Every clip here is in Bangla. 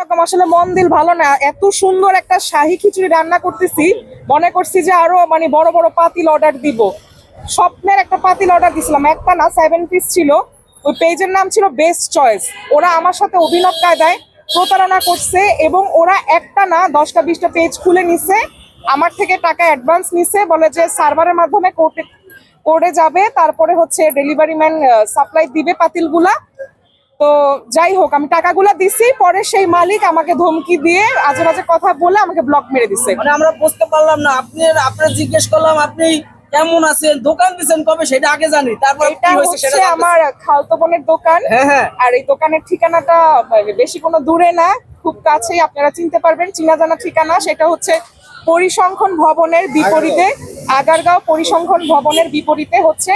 রকম। আসলে মন দিল ভালো না। এত সুন্দর একটা শাহী খিচুড়ি রান্না করতেছি। মনে করছি যে আরও মানে বড় বড় পাতিল অর্ডার দিব। স্বপ্নের একটা পাতিল অর্ডার দিছিলাম। একটা না সেভেন পিস ছিল। ওই পেজের নাম ছিল বেস্ট চয়েস ওরা আমার সাথে অভিনব কায়দায় প্রতারণা করছে এবং ওরা একটা না, দশটা বিশটা পেজ খুলে নিছে। আমার থেকে টাকা অ্যাডভান্স নিছে। বলে যে সার্ভারের মাধ্যমে কোর্টে কোর্টে যাবে। তারপরে হচ্ছে ডেলিভারি ম্যান সাপ্লাই দিবে পাতিলগুলা। তো যাই হোক আমি টাকাগুলা দিছি পরে সেই মালিক আমাকে ধমকি দিয়ে আজে বাজে কথা বলে আমাকে ব্লক মেরে দিছে। মানে আমরা বুঝতে পারলাম না আপনি আপনার জিজ্ঞেস করলাম আপনি কেমন আছেন দোকান দিচ্ছেন কবে সেটা আগে জানি তারপর এটা হচ্ছে আমার খালতো বোনের দোকান। হ্যাঁ হ্যাঁ। আর এই দোকানের ঠিকানাটা বেশি কোনো দূরে না খুব কাছেই আপনারা চিনতে পারবেন চিনা জানা ঠিকানা সেটা হচ্ছে পরিসংখ্যান ভবনের বিপরীতে আগারগাঁও পরিসংখ্যান ভবনের বিপরীতে হচ্ছে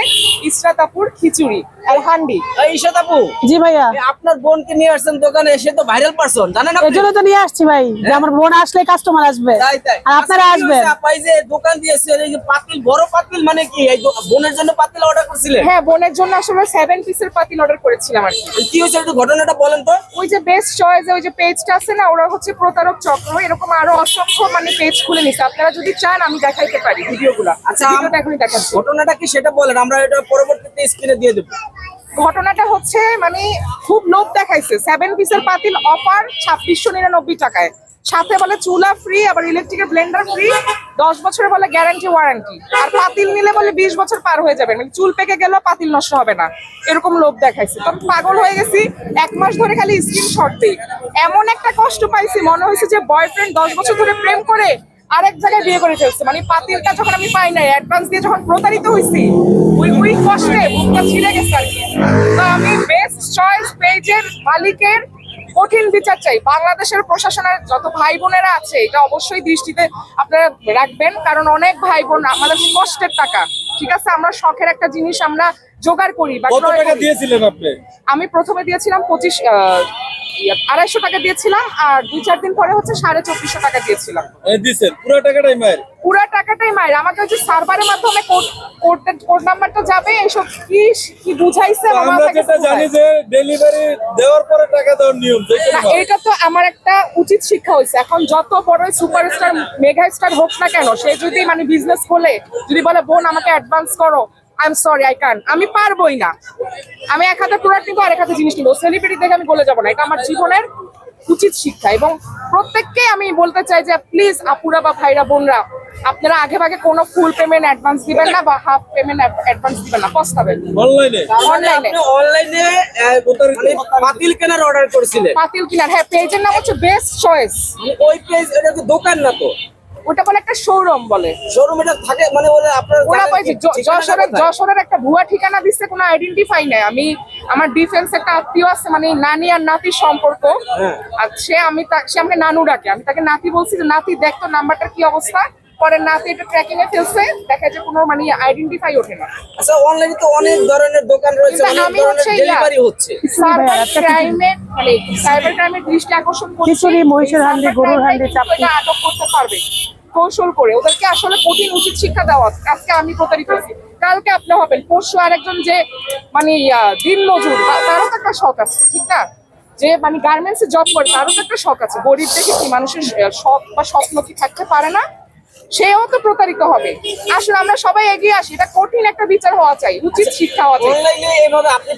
ইসরাতাপুর খিচুড়ি। আর হান্ডি। এই ঈশাত আপু জি ভাইয়া। আপনার বোনকে নিয়ে আসছেন দোকানে সে তো ভাইরাল পারসন জানেন আপনি? জন্য তো নিয়ে আসছি ভাই যে আমার বোন আসলে কাস্টমার আসবে। তাই তাই। আর আপনারা আচ্ছা, আসবেন। হয়েছে এই যে দোকান দিয়েছেন এই যে পাতিল বড় পাতিল মানে কি? এই বোনের জন্য পাতিল অর্ডার করছিলেন? হ্যাঁ বোনের জন্য আসলে সেভেন পিসের পাতিল অর্ডার করেছিলাম আর কি। কি হয়েছে? একটু ঘটনাটা বলেন তো। ওই যে বেস্ট চয়েস ওই যে পেজটা আছে না ওরা হচ্ছে প্রতারক চক্র এরকম আরও অসংখ্য মানে পেজ খুলে নিছে। আপনারা যদি চান আমি দেখাইতে পারি ভিডিওগুলো। আচ্ছা, আচ্ছা ভিডিওটা এখনই দেখাচ্ছি। ঘটনাটা কি সেটা বলেন আমরা এটা পরবর্তীতে স্ক্রিনে দিয়ে দেবো। ঘটনাটা হচ্ছে মানে খুব লোভ দেখাইছে। সেভেন পিসের পাতিল অফার ছাব্বিশশো নিরানব্বই টাকায়। সাথে বলে চুলা ফ্রি আবার ইলেকট্রিকের ব্লেন্ডার ফ্রি দশ বছরের বলে গ্যারান্টি ওয়ারেন্টি আর পাতিল নিলে বলে বিশ বছর পার হয়ে যাবে। মানে চুল পেকে গেলেও পাতিল নষ্ট হবে না। এরকম লোভ দেখাইছে। তো আমি পাগল হয়ে গেছি। এক মাস ধরে খালি স্ক্রিনশট দিই। এমন একটা কষ্ট পাইছি, মনে হয়েছে যে বয়ফ্রেন্ড দশ বছর ধরে প্রেম করে আরেক জায়গায় বিয়ে করে ফেলছে। মানে পাতিলটা যখন আমি পাই নাই অ্যাডভান্স দিয়ে যখন প্রতারিত হয়েছি ওই ওই কষ্টে বুকটা ছিঁড়ে গেছে আর কি। তো আমি বেস্ট চয়েস পেজের মালিকের কঠিন বিচার চাই। বাংলাদেশের প্রশাসনের যত ভাই বোনেরা আছে এটা অবশ্যই দৃষ্টিতে আপনারা রাখবেন কারণ অনেক ভাই বোন আমাদের কষ্টের টাকা। ঠিক আছে? আমরা শখের একটা জিনিস আমরা জোগাড় করি বা আমি প্রথমে দিয়েছিলাম পঁচিশ আড়াইশো টাকা দিয়েছিলাম আর দুই চার দিন পরে হচ্ছে সাড়ে চব্বিশশো টাকা দিয়েছিলাম। পুরো টাকাটাই মায়ের? পুরো টাকাটাই মায়ের। আমাকে হচ্ছে সার্ভারের মাধ্যমে কোড কোড কোড নাম্বারটা যাবে এসব কি কি বুঝাইছে আমার যেটা জানি যে ডেলিভারি দেওয়ার পরে টাকা দেওয়ার নিয়ম এটা তো আমার একটা উচিত শিক্ষা হয়েছে। এখন যত বড় সুপারস্টার মেগা স্টার হোক না কেন সে যদি মানে বিজনেস খোলে যদি বলে বোন আমাকে অ্যাডভান্স করো আই এম সরি আই কান আমি পারবোই না। আমি এক হাতে প্রোডাক্ট নিবো আর এক হাতে জিনিস নিবো। সেলিব্রিটি দেখে আমি বলে যাব না। এটা আমার জীবনের উচিত শিক্ষা। এবং প্রত্যেককে আমি বলতে চাই যে প্লিজ আপুরা বা ভাইরা বোনরা আপনারা আগে ভাগে কোনো ফুল পেমেন্ট অ্যাডভান্স দিবেন না বা হাফ পেমেন্ট অ্যাডভান্স দিবেন না। পস্তাবেন। অনলাইনে মানে অনলাইনে আপনি অনলাইনে মানে পাতিল কেনার অর্ডার করেছিলেন। পাতিল কিনার। হ্যাঁ পেজের নাম হচ্ছে বেস্ট চয়েস ওই পেজ এটা তো দোকান না তো। ওটা বলে একটা শোরুম বলে। শোরুম এটা থাকে মানে ওরা আপনারা ওরা কয়েছে যশোরের যশোরের একটা ভুয়া ঠিকানা দিচ্ছে কোনো আইডেন্টিফাই নাই। আমি আমার ডিফেন্স একটা আত্মীয় আছে মানে নানি আর নাতির সম্পর্ক। হ্যাঁ। আর সে আমি সে আমাকে নানু ডাকে আমি তাকে নাতি বলছি যে নাতি দেখ তো নাম্বারটার কি অবস্থা? পরে নাতি এটা ট্র্যাকিং এ ফেলছে দেখা যায় কোনো মানে আইডেন্টিফাই ওঠে না। আচ্ছা অনলাইনে তো অনেক ধরনের দোকান রয়েছে অনেক ধরনের ডেলিভারি হচ্ছে। সাইবার ক্রাইমের মানে সাইবার ক্রাইমের দৃষ্টি আকর্ষণ করছে খিচুড়ি, মহিষের হান্ডি, গরুর হান্ডি, চাপটি। আটক করতে পারবে। কৌশল করে ওদেরকে আসলে কঠিন উচিত শিক্ষা দেওয়া আজকে আমি প্রতারিত হয়েছি। কালকে আপনি হবেন পরশু আর একজন যে মানে দিন মজুর তারও তো একটা শখ আছে ঠিক না? যে মানে গার্মেন্টস এ জব করে তারও তো একটা শখ আছে। গরিব দেখে কি মানুষের শখ বা স্বপ্ন কি থাকতে পারে না? সেও তো প্রতারিত হবে। আসলে আমরা সবাই এগিয়ে আসি। এটা কঠিন একটা বিচার হওয়া চাই, উচিত শিক্ষা হওয়া চাই।